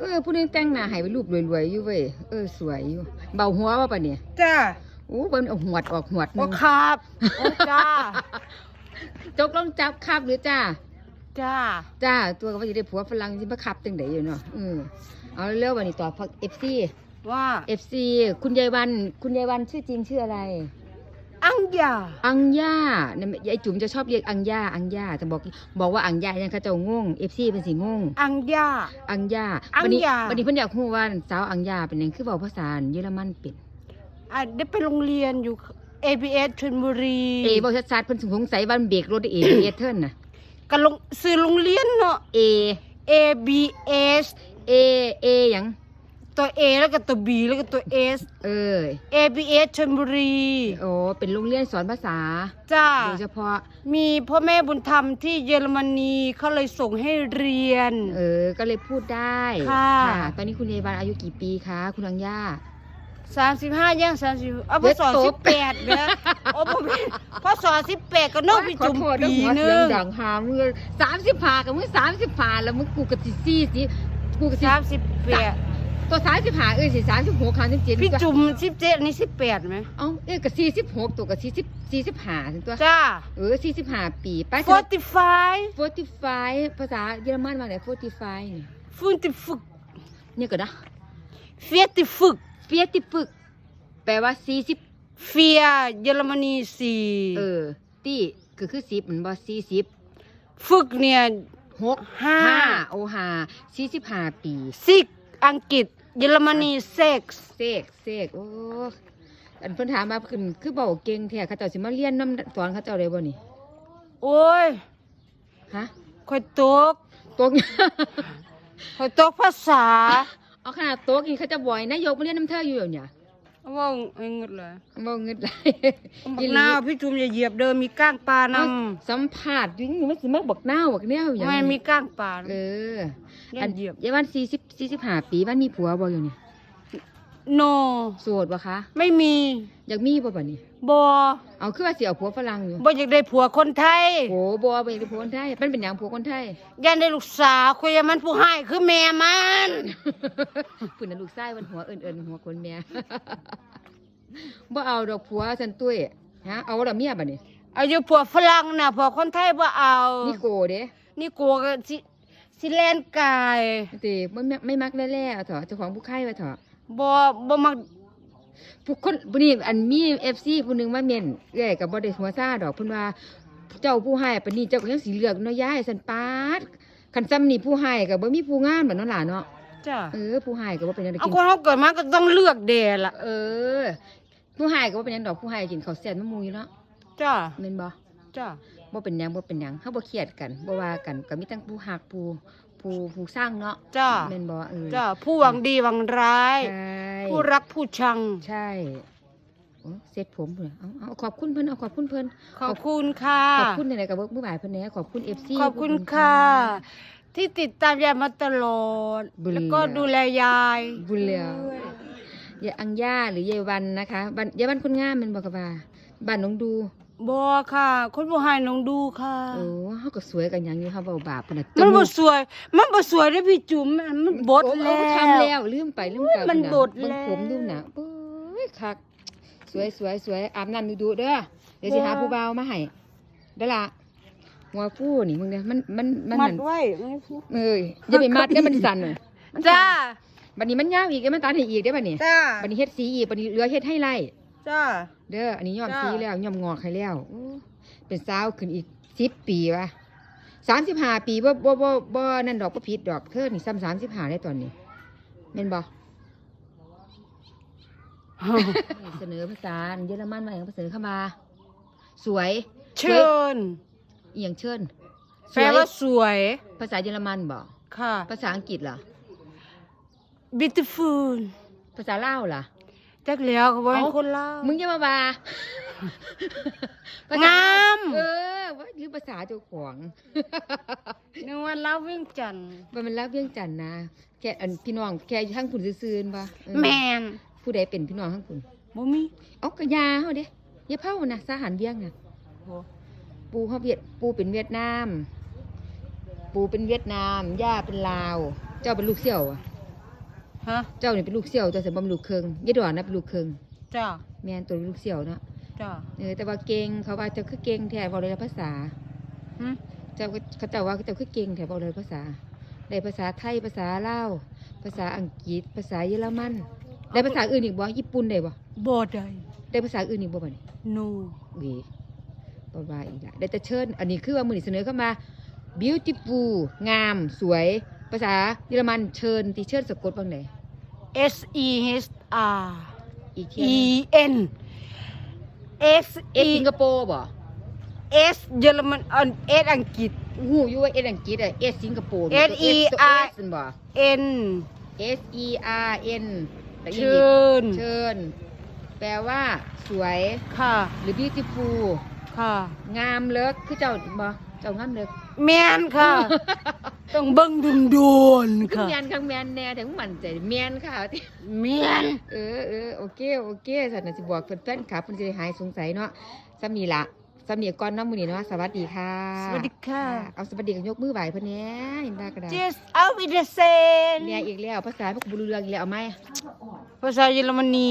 เออผู้นึงแต่งหน้าให้เป็นรูปรวยๆอยู่เว้ยเออสวยอยู่ เบาหัวว่าปะเนี่ยจ้าโอ้เบิ่นเอาหวดออกหวดหนึโอ้งครับโอ้จ้า จกลงจับครับหรือจ้า จ้า จ้า ตัวก็ว่าจะได้ผัวฝรั่งสิมาขับจังไดอยู่เนาะเออเอาเร็วๆวันนี้ต่อพัก FC ว่า FC คุณยายวัน คุณยายวันชื่อจริงชื่ออะไร อังยาอังย่าเนี่ยยายจุ๋มจะชอบเรียกอังย่าอังย่าแต่บอกบอกว่าอังย่ายังเขาเจ้างง FC เป็นสิงงอังยา อังย่าอังวันี้ย่าวันนี้เพิ่นอยากรู้ว่าสาวอังย่าเป็นหยังคือเว้าภาษาเยอรมันเป็นอะได้ไปโรงเรียนอยู่ ABS ชลบุรีเอบอกชัดๆเพิ่นสงสัยว่ามันเบรกรถเอเอเทิร์นน่ะก็ลงซื้อโรงเรียนเนาะ เอ ABS เอเอหยัง ตัว A แล้วก็ตัว B แล้วก็ตัว S เออ ABS ชลบุรี โอ้เป็นโรงเรียนสอนภาษาจ้า โดยเฉพาะ มีพ่อแม่บุญธรรมที่เยอรมนีเขาเลยส่งให้เรียน เออ ก็เลยพูดได้ค่ะ ตอนนี้คุณยายวันอายุกี่ปีคะ คุณอังย่า สามสิบห้าย่างสามสิบเอาพเดี๋ยวศตสิบบ แปดเด้อโอ้ผมพศสิบแปดก็น้องพี่จุ่มขอโทษนะปีหัวหนึเสียงงดังหามือสามสิบผ่ากับมึงสามสิบผ่าแล้วมึงกูกับสิสี่สิกูกับสิสามสิบแปด ตัวสามสิบผ่าเอ้ยสิสามสิบหกครั้งที่เจ็ดพี่จุ่มสิบเจ็ดนี่สิบแปดไหมเอ้าเอ้ยกับสี่สิบหกตัวกับสี่สิบสี่สิบห้าถึงตัวจ้าเออสี่สิบห้าปีไป forty five forty five ภาษาเยอรมันว่าไง forty five เนี่ย forty ฝึกเนี่ยก็นะเฟียติฝึกเฟียติปึกแปลว่าสี่สิบเฟียเยอรมนีสี่เออตีก็คือสิบมันบ่สี่สิบฝึกเนี่ยหกห้าโอห้าสี่สิบห้าปีซิกอังกฤษ เยอรมนีเซ็กซ์เสกเสกโอ้อันเพิ่นถามมาขึ้นคือเบาเก่งแท้เขาเจ้าสิมาเรียนน้ำสอนเขาเจ้าได้บ่นี่โอ้ยฮะคอยตกตกคอยตกภาษา เอาขนาดตกนี่เขาจะบ่อยนายกมาเรียนน้ำเธออยู่เดี๋ยวเนี่ย ว่าเองเงดเลยบ่เงิดไหลบักนาวพี่จุ่มอย่าเหยียบเดิมมีก้างปลานเอาสัมภาษณ์อยู่นี่มันสิมาบอกหน้าบอกแนวอำย่างมันมีก้างปลาเอออย่าเหยียบยายวัน40 45ปีวันมีผัวบ่อยู่นี่โนโสดบ่คะไม่มีอยากมีบ่บัดนี้บอเอาคือว่าสิเอาผัวฝรั่งอยู่บออยากได้ผัวคนไทยโอ้บ่บ่อยากได้ผัวคนไทยมันเป็นหยังผัวคนไทยอยันได้ลูกสาวคุยกับมันผู้ให้คือแม่มันปุ่นน่ะลูกชายมันหัวเอิ้นๆหัวคนแม่บ่เอาดอกผัวซั่นตุ้ยฮะเอาดอกเมียบัดนี้เอาอยู่ผัวฝรั่งน่ะผัวคนไทยบ่เอานี่โกเด้นี่กลัวก็สิสิแลนกายติบ่แม่ไม่มักแล่ๆเอาเถอะเจ้าของผู้ไข่ว่าเถอะ บ่บ่มักผู้คนผู้นี้อันมีเอฟซีผู้หนึงมาเม่นเอ้อยกับบ่ได้หัวซ่าดอกเพิ่นว่า เจ้าผู้ให้ปานนี้เจ้าก็ยังสิเลือกเนาะยายสันปาดคันซ้ำนี่ผู้ให้ก็บ่มีผู้งามเหมือนเนาะหล่ะเนาะจ้ะเออผู้ให้ก็บ่เป็นหยังได้เอากิน คนเฮาเกิดมาก็ต้องเลือกเดล่ะเออ ผู้ให้ก็บ่เป็นหยังดอกผู้ให้กินข้าวแซ่บมะมูอยู่เนาะจ้ะแม่นบ่ จ้ะบ่เป็นหยังบ่เป็นหยังเฮาบ่เครียดกันบ่ว่ากันก็มีทั้งผู้ฮักผู้ ผู้ผู้สร้างเนาะจ้ะแม่นบ่เออจ้ะผู้หวังดีหวังร้าย ใช่ผู้รักผู้ชัง ใช่โอ้เสร็จผมพุ่นน่ะเอาเอาขอบคุณเพิ่นเอาขอบคุณเพิ่นขอบคุณค่ะ ขอบคุณในๆกับเบิกมือบ่ายเพิ่นแหน่ขอบคุณ FC ขอบคุณค่ะ ที่ติดตามยายมาตลอดบุญแล้วก็ดูแลยายบุญเหลียวยายอังย่าหรือยายวันนะคะบ้านยายวันคนงามแมันบอกกับว่าบ้านน้องดู บอค่ะ คนผู้ให้น้องดูค่ะ โอ้เฮาก็สวยกันหยังอยู่เฮาเว้าบาปพุ่นน่ะมันจบ่กสวย มันบ่สวยเด้อพี่จุ๋มมันมันบดโอ้แล้โอ้ทำวแล้วลืมไปลืมกลับมันน่ะบดเบิ่งแล้ว ผมดูน่ะโอ้ยคัก สวยสวยสวยอาบน้ำดูๆเด้อเดี๋ยวสิหาผู้บ่าวมาให้เด้อล่ะหัวฟูนี่มึงเนี่ยมันมันมันมันั่ดนไว้เอ้ยอย่าไปมัดเด้อมันสั่นน่ะมันสั่นจ้าบัดนี้มันยาวอีกเด้อมันตัดให้อีกเด้อบัดนี้จ้าบัดนี้เฮ็ดสีอีกบัดนี้เหลือเฮ็ดให้ไล่ จ้า เด้ออันนี้ย้อมจ้า สีแล้วย้อมงอกให้แล้วโอ้เป็นสาวขึ้นอีกสิบปีวะสามสิบห้าปีบ่บ่บ่บ่นั่นดอกบ่ผิดดอกเธอนี่ซ้ำสามสิบห้าได้ตอนนี้แม่นบ่ เสนอภาษาเยอรมันมาอย่างเสนอเข้ามา สวยเชิญเอียงเชิญแปลว่าสวยภาษาเยอรมันบ่ค่ะ ภาษาอังกฤษล่ะ beautiful ภาษาลาวล่ะ จักแล้วเขาบอกเป็นเอ้าคนลาวมึงอย่ามาว่างาม เออว่าหรือภาษาเจ้าของนึกว่าลาวเวิ่งจันทน์มันเป็นรักเวียงจันทน์นะแค่อันพี่น้องแค่ทั้งคุณซื่อๆป่ะแมนผู้ใดเป็นพี่น้องทั้งคุณบ่มีเอากระยาเฮาเด้อย่าเผานะสาหารเวียงน่ะปูเฮาเวียดปูเป็นเวียดนาม ปูเป็นเวียดนาม ย่าเป็นลาว เจ้าเป็นลูกเสี่ยวอะ ฮะเจ้านี่เป็นลูกเสี่ยวตัวสันบ่เป็นลูกเครึ่งยายดอนนะเป็นลูกเครึ่งจ้าแม่นตัวเป็นลูกเสี่ยวเนาะจ้าเออแต่ว่าเก่งเขาว่าเจ้าคือเก่งแท้เว้าเลยภาษาหึเจ้าก็เขาเจ้าว่าเจ้าคือเก่งแท้เว้าเลยภาษาได้ภาษาไทยภาษาลาวภาษาอังกฤษ ภาษาเยอรมันได้ภาษาอื่นอีกบ่ญี่ปุ่นได้บ่บ่ได้ได้ภาษาอื่นอีกบ่บัดนี้ no เวีบ่ว่าอีกละได้แต่เชิญอันนี้คือว่ามื้อนี้เสนอเข้ามา beautiful งามสวย ภาษาเยอรมันเชิญที่เชิญสะกดบ้างไหน S E H R อีกเที่ย E หนึ่ง N S เอส E สิงคโปร์บ่ S เยอรมันอัน S อังกฤษฮู้อยู่ว่าเอสอังกฤษอะเอสสิงคโปร์ S E R นั่นบ่ N S E R N แล้วอีกเชิญเชิญ แปลว่าสวยค่ะ หรือ beautiful ค่ะ งามเลิกคือเจ้าบ่เจ้างามเลิก แม่นค่ะ ต้องเบิ่งดุนดนๆค่ะแมนข้างแมนแน่ถึงมันใจแมนค่ะแม่นเออเออโอเคโอเคสันน่ะสิบอกแฟนๆครับเพิ่นสิได้หายสงสัยเนาะสำนีละสำนีก่อนเน้ำมื้อนี้เนาะสวัสดีค่ะสวัสดีค่ะ เอาสวัสดีกันยกมือไหวเพิ่นแหน่เห็นได้ก็ได้ Just auf Wiedersehen เนี่ยอีกแล้วภาษาพวกบ่รู้เรื่องอีกแล้วเอาไหม ภาษาเยอรมนี